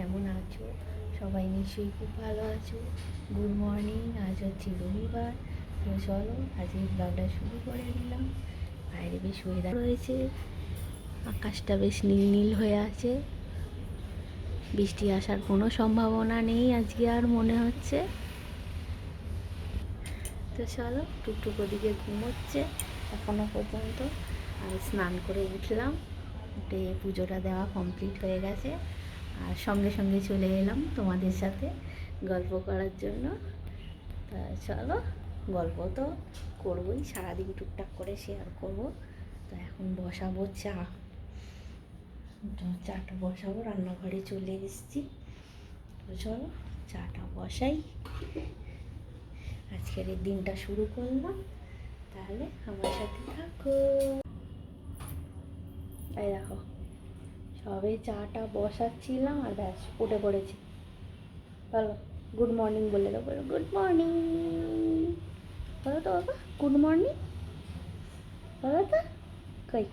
কেমন আছো? সবাই নিশ্চয়ই খুব ভালো আছো। গুড মর্নিং আজ হচ্ছে রবিবার। তো চলো আজকে ব্লগটা শুরু করে দিলাম। বাইরে বেশ ওয়েদার রয়েছে। আকাশটা বেশ নীল নীল হয়ে আছে। বৃষ্টি আসার কোনো সম্ভাবনা নেই আজকে আর মনে হচ্ছে। তো চলো, টুকটুক ওদিকে ঘুমোচ্ছে এখনও পর্যন্ত। আমি স্নান করে উঠলাম। উঠে পুজোটা দেওয়া কমপ্লিট হয়ে গেছে। আর সঙ্গে সঙ্গে চলে এলাম তোমাদের সাথে গল্প করার জন্য। তা চলো, গল্প তো করবোই, সারাদিন টুকটাক করে শেয়ার করব। তো এখন বসাবো চা। চাটা বসাবো, রান্নাঘরে চলে এসেছি। তো চলো, চাটা বসাই। আজকের এই দিনটা শুরু করলাম। তাহলে আমার সাথে থাকো। এই দেখো সবে চাটা বসাচ্ছিলাম আর ব্যাস, উঠে পড়েছি। বলো গুড মর্নিং বলে দাও বলো গুড মর্নিং বলো তো বাবা গুড মর্নিং বলো তো, কই?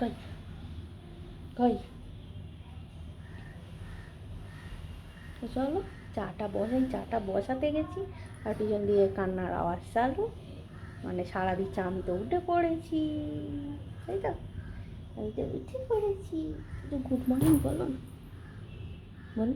কই? কই? তো চলো, চাটা বসাই, চাটা বসাতে গেছি। আর পিছন দিয়ে কান্নার আওয়াজ চালু। মানে সারাদিন চান তো উঠে পড়েছি। তাই তো? আমি তো উঠে পড়েছি। গুড মর্নিং বলো না। বল।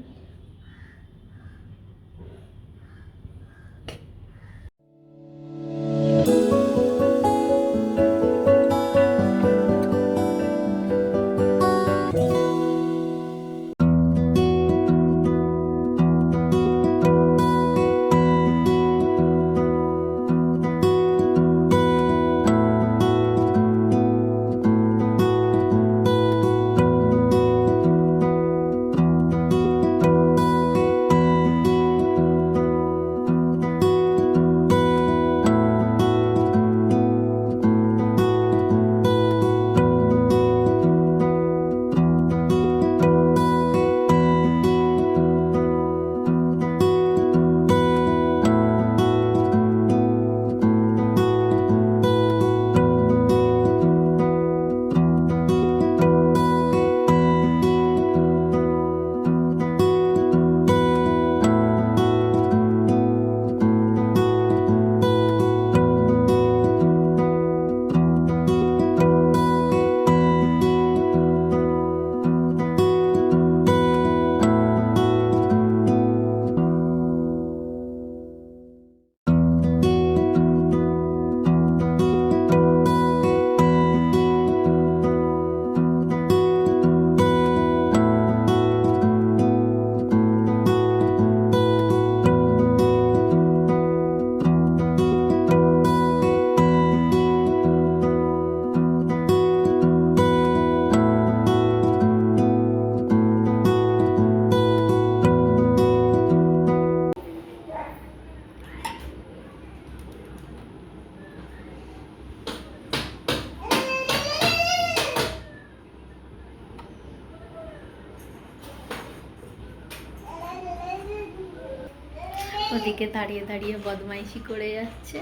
ওদিকে দাঁড়িয়ে দাঁড়িয়ে বদমাইশি করে যাচ্ছে।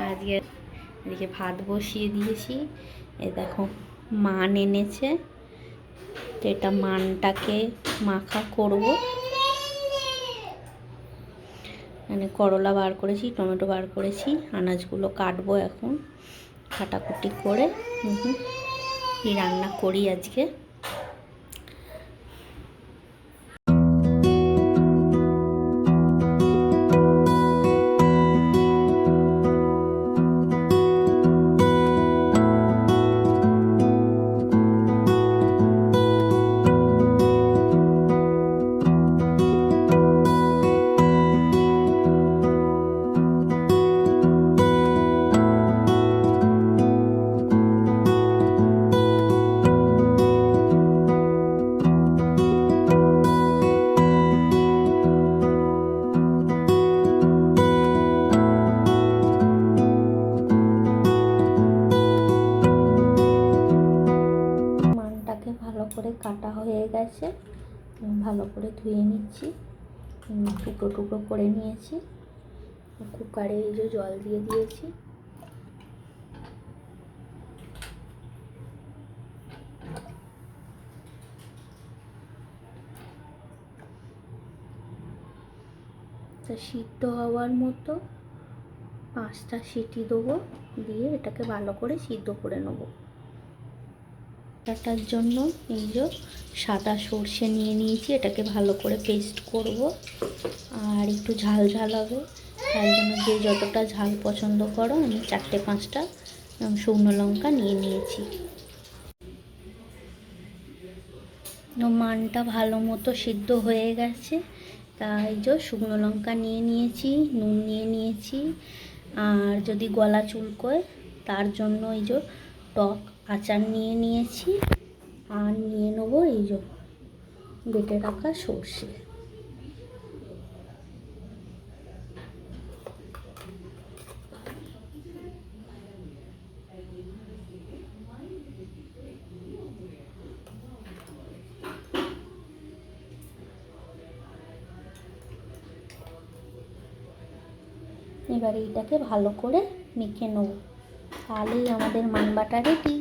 আজকে এদিকে ভাত বসিয়ে দিয়েছি। এ দেখো, মান এনেছে। তো এটা মানটাকে মাখা করব। মানে করলা বার করেছি, টমেটো বার করেছি, আনাজগুলো কাটবো এখন, কাটাকুটি করে। কি রান্না করি আজকে? ভালো করে ধুয়ে নিচ্ছি। টুকরো টুকরো করে নিয়েছি। কুকারে এই যে জল দিয়ে দিয়েছি। সিদ্ধ হওয়ার মতো পাঁচটা সিটি দেবো। দিয়ে এটাকে ভালো করে সিদ্ধ করে নেব। এটার জন্য এই যে সাদা সর্ষে নিয়ে নিয়েছি, এটাকে ভালো করে পেস্ট করব। আর একটু ঝাল ঝাল হবে তার জন্য যে যতটা ঝাল পছন্দ করো, আমি চারটে পাঁচটা শুকনো লঙ্কা নিয়ে নিয়েছি। মানটা ভালো মতো সিদ্ধ হয়ে গেছে, তাই যে শুকনো লঙ্কা নিয়ে নিয়েছি, নুন নিয়ে নিয়েছি, আর যদি গলা চুলকোয়, তার জন্য এই যে টক আচার নিয়ে নিয়েছি আর নিয়ে নেব এই যে বেটে রাখা সর্ষে। এবার এইটাকে ভালো করে মেখে নেব। তাহলেই আমাদের মানবাটা রেডি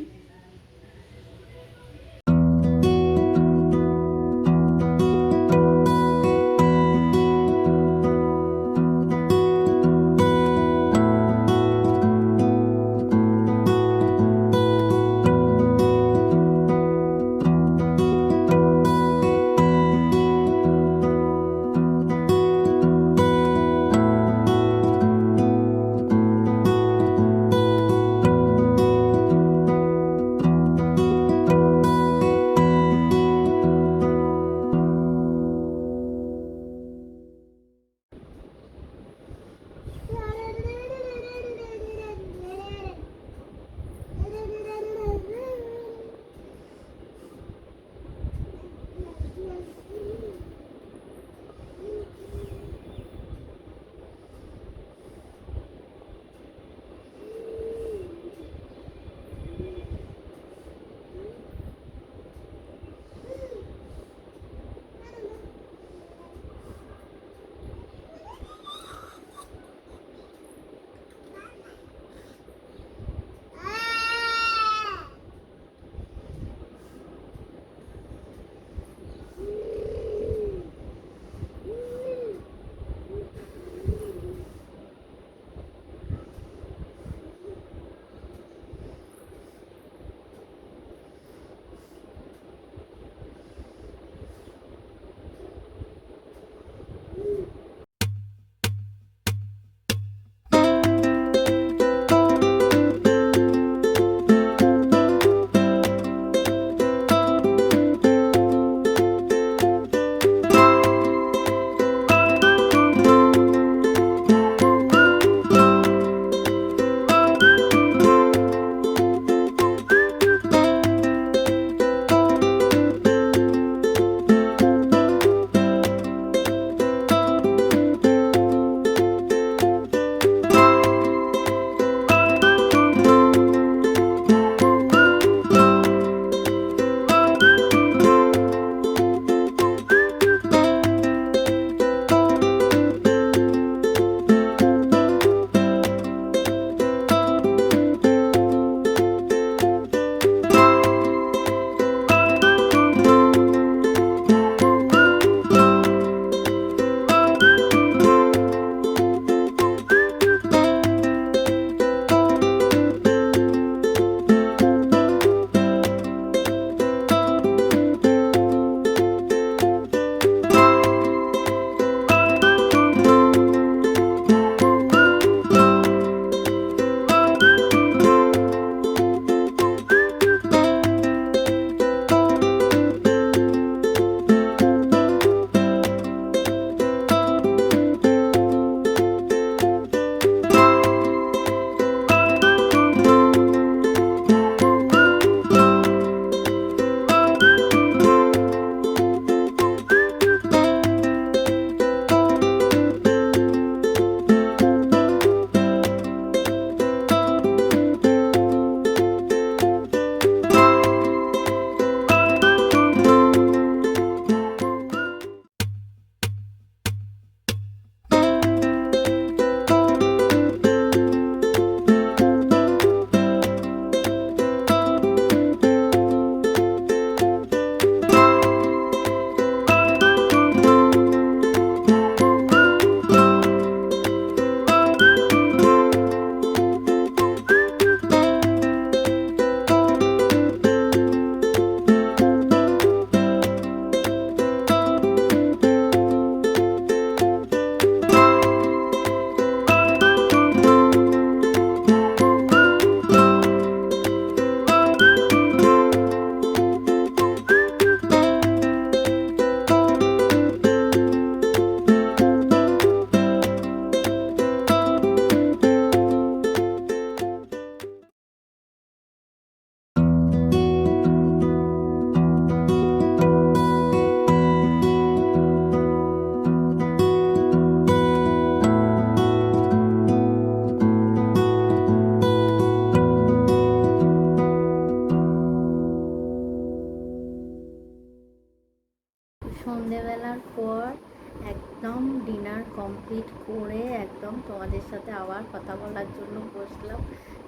করে একদম তোমাদের সাথে আবার কথা বলার জন্য বসলাম।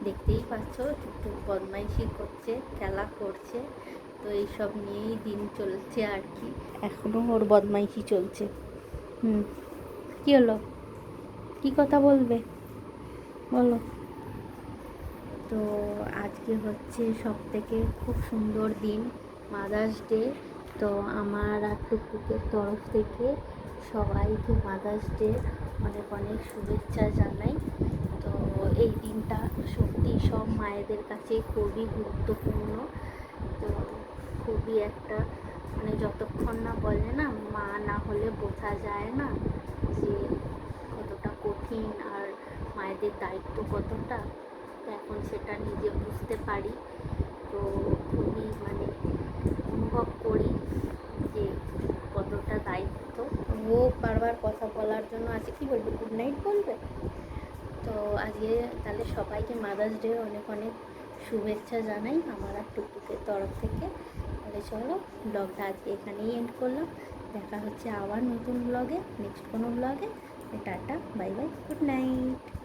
দেখতেই পাচ্ছ টুকটুক বদমাইশি করছে, খেলা করছে। তো এইসব নিয়েই দিন চলছে আর কি। এখনও ওর বদমাইশি চলছে। হুম, কী হলো? কী কথা বলবে? বলো। তো আজকে হচ্ছে সব থেকে খুব সুন্দর দিন মাদার্স ডে তো আমার আর টুকটুকের তরফ থেকে সবাইকে মাদার্স ডে অনেক অনেক শুভেচ্ছা জানাই। তো এই দিনটা সত্যি সব মায়েদের কাছে খুবই গুরুত্বপূর্ণ। তো খুবই একটা মানে যতক্ষণ না বলে না, মা না হলে বোঝা যায় না যে কতটা কঠিন আর মায়েদের দায়িত্ব কতটা। এখন সেটা নিজে বুঝতে পারি। তো খুবই মানে অনুভব করি যে কতটা দায়িত্ব ও বারবার কথা বলার জন্য আছে কি বলবে গুড নাইট বলবে? তো আজকে তাহলে সবাইকে মাদার্স ডে অনেক অনেক শুভেচ্ছা জানাই আমার আর টুকটুকের তরফ থেকে। তাহলে চলো ব্লগটা আজকে এখানেই এন্ড করলাম। দেখা হচ্ছে আবার নতুন ব্লগে নেক্সট কোনো ব্লগে tata bye bye good night